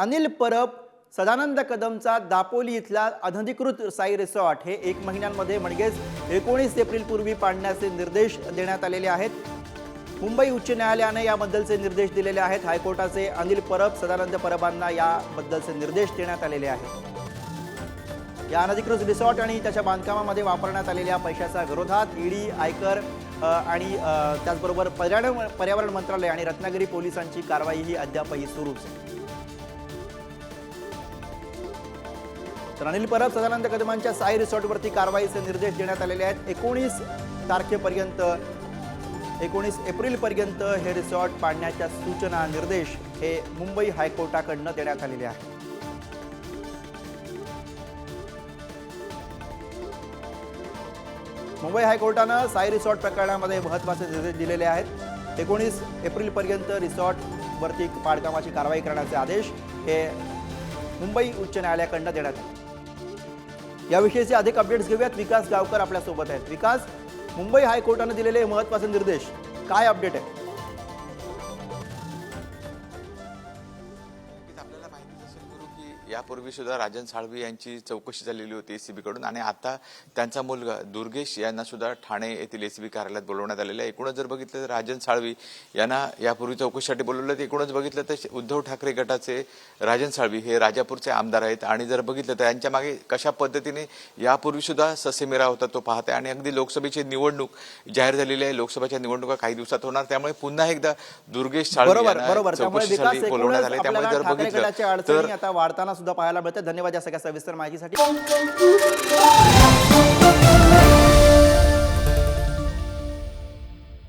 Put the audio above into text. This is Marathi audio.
अनिल परब सदानंद कदमचा दापोली इथला अनधिकृत साई रिसॉर्ट हे एक महिन्यांमध्ये म्हणजेच एकोणीस एप्रिलपूर्वी पाडण्याचे निर्देश देण्यात आलेले आहेत. मुंबई उच्च न्यायालयाने याबद्दलचे निर्देश दिलेले आहेत. हायकोर्टाचे अनिल परब सदानंद परबांना याबद्दलचे निर्देश देण्यात आलेले आहेत. या अनधिकृत रिसॉर्ट आणि त्याच्या बांधकामामध्ये वापरण्यात आलेल्या पैशाच्या विरोधात ईडी आयकर आणि त्याचबरोबर पर्यावरण पर्यावरण मंत्रालय आणि रत्नागिरी पोलिसांची कारवाई ही अद्यापही सुरूच आहे. तर अनिल परब सदानंद कदमांच्या साई रिसॉर्टवरती कारवाईचे निर्देश देण्यात आलेले आहेत. एकोणीस तारखेपर्यंत एकोणीस एप्रिलपर्यंत हे रिसॉर्ट पाडण्याच्या सूचना निर्देश हे मुंबई हायकोर्टाकडनं देण्यात आलेले आहेत. मुंबई हायकोर्टानं साई रिसॉर्ट प्रकरणामध्ये महत्त्वाचे निर्देश दिलेले आहेत. एकोणीस एप्रिलपर्यंत रिसॉर्टवरती पाडकामाची कारवाई करण्याचे आदेश हे मुंबई उच्च न्यायालयाकडनं देण्यात आले. याविषयीचे अधिक अपडेट्स घेऊयात. विकास गावकर आपल्यासोबत आहेत. विकास मुंबई हायकोर्टानं दिलेले हे महत्त्वाचे निर्देश. काय अपडेट आहे? असेल गुरु की यापूर्वी सुद्धा राजन साळवी यांची चौकशी झालेली होती एसीबी कडून आणि आता त्यांचा मुलगा दुर्गेश यांना सुद्धा ठाणे येथील एसीबी कार्यालयात बोलवण्यात आलेलं आहे. एकूणच जर बघितलं तर राजन साळवी यांना यापूर्वी चौकशीसाठी बोलवलं तर एकूणच बघितलं तर उद्धव ठाकरे गटाचे राजन साळवी हे राजापूरचे आमदार आहेत. आणि जर बघितलं तर यांच्या मागे कशा पद्धतीने यापूर्वी सुद्धा ससेमिरा होता तो पाहत आहे. आणि अगदी लोकसभेची निवडणूक जाहीर झालेली आहे. लोकसभेच्या निवडणुका काही दिवसात होणार. त्यामुळे पुन्हा एकदा दुर्गेश साळवी बोलवण्यात आले. त्यामुळे जर बघितलं अडचणी आता वाढताना सुद्धा पाहायला मिळते धन्यवाद या सगळ्या सविस्तर माहितीसाठी.